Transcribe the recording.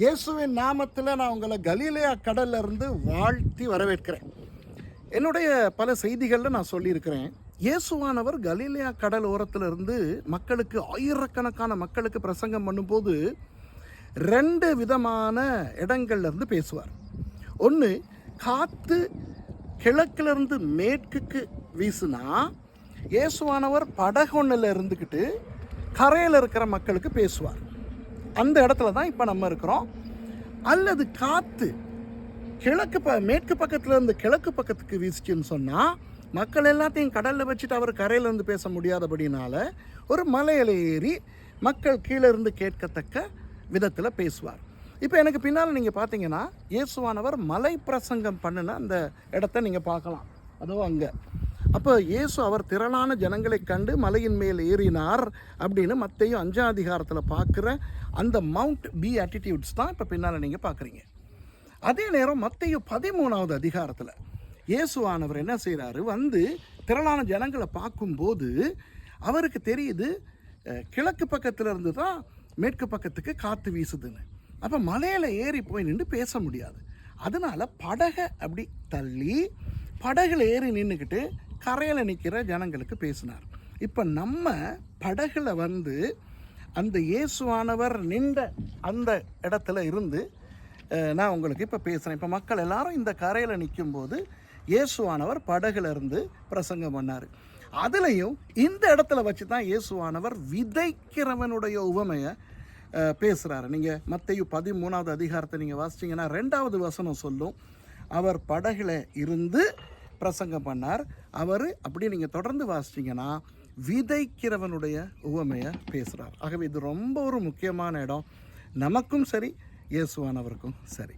இயேசுவின் நாமத்தில் நான் உங்களை கலீலியா கடல்ல இருந்து வாழ்த்தி வரவேற்கிறேன். என்னுடைய பல செய்திகளில் நான் சொல்லியிருக்கிறேன். இயேசுவானவர் கலீலியா கடல் ஓரத்திலிருந்து மக்களுக்கு ஆயிரக்கணக்கான மக்களுக்கு பிரசங்கம் பண்ணும்போது ரெண்டு விதமான இடங்கள்லேருந்து பேசுவார். ஒன்று காற்று கிழக்கிலிருந்து மேற்குக்கு வீசுனா இயேசுவானவர் படகொன்னில் இருந்துக்கிட்டு கரையில் இருக்கிற மக்களுக்கு பேசுவார். அந்த இடத்துல தான் இப்போ நம்ம இருக்கிறோம். அல்லது காற்று கிழக்கு ப மேற்கு பக்கத்தில் இருந்து கிழக்கு பக்கத்துக்கு வீசுச்சுன்னு சொன்னால் மக்கள் எல்லாத்தையும் கடலில் வச்சுட்டு அவர் கரையிலேருந்து பேச முடியாதபடினால ஒரு மலையில ஏறி மக்கள் கீழே இருந்து கேட்கத்தக்க விதத்தில் பேசுவார். இப்போ எனக்கு பின்னால் நீங்கள் பார்த்தீங்கன்னா இயேசுவானவர் மலை பிரசங்கம் பண்ணின அந்த இடத்த நீங்கள் பார்க்கலாம். அதுவும் அங்கே. அப்போ இயேசு அவர் திரளான ஜனங்களை கண்டு மலையின் மேல் ஏறினார் அப்படின்னு மத்தையும் அஞ்சாம் அதிகாரத்தில் பார்க்குற அந்த மவுண்ட் பி ஆட்டிடியூட்ஸ் தான் இப்போ பின்னால் நீங்கள் பார்க்குறீங்க அதே நேரம் மத்தையும் பதிமூணாவது அதிகாரத்தில் இயேசுவானவர் என்ன செய்கிறாரு வந்து திரளான ஜனங்களை பார்க்கும்போது அவருக்கு தெரியுது கிழக்கு பக்கத்தில் இருந்து தான் மேற்கு பக்கத்துக்கு காற்று வீசுதுன்னு. அப்போ மலையில் ஏறி போய் நின்று பேச முடியாது. அதனால படகை அப்படி தள்ளி படகுல ஏறி நின்றுக்கிட்டு கரையில் நிற்கிற ஜனங்களுக்கு பேசினார். இப்போ நம்ம படகுல வந்து அந்த இயேசுவானவர் நின்ற அந்த இடத்துல இருந்து நான் உங்களுக்கு இப்போ பேசுகிறேன் இப்போ மக்கள் எல்லாரும் இந்த கரையில் நிற்கும்போது இயேசுவானவர் படகுல இருந்து பிரசங்கம் பண்ணார். அதுலேயும் இந்த இடத்துல வச்சு தான் இயேசுவானவர் விதைக்கிறவனுடைய உவமையை பேசுகிறாரு நீங்கள் மத்தையு பதிமூணாவது அதிகாரத்தை நீங்கள் வாசிச்சீங்கன்னா ரெண்டாவது வசனம் சொல்லும். அவர் படகுல இருந்து பிரசங்கம் பண்ணார். அவர் அப்படி நீங்கள் தொடர்ந்து வாசிச்சீங்கன்னா விதைக்கிறவனுடைய உவமையை பேசுகிறார் ஆகவே இது ரொம்ப ஒரு முக்கியமான இடம். நமக்கும் சரி இயேசுவானவருக்கும் சரி.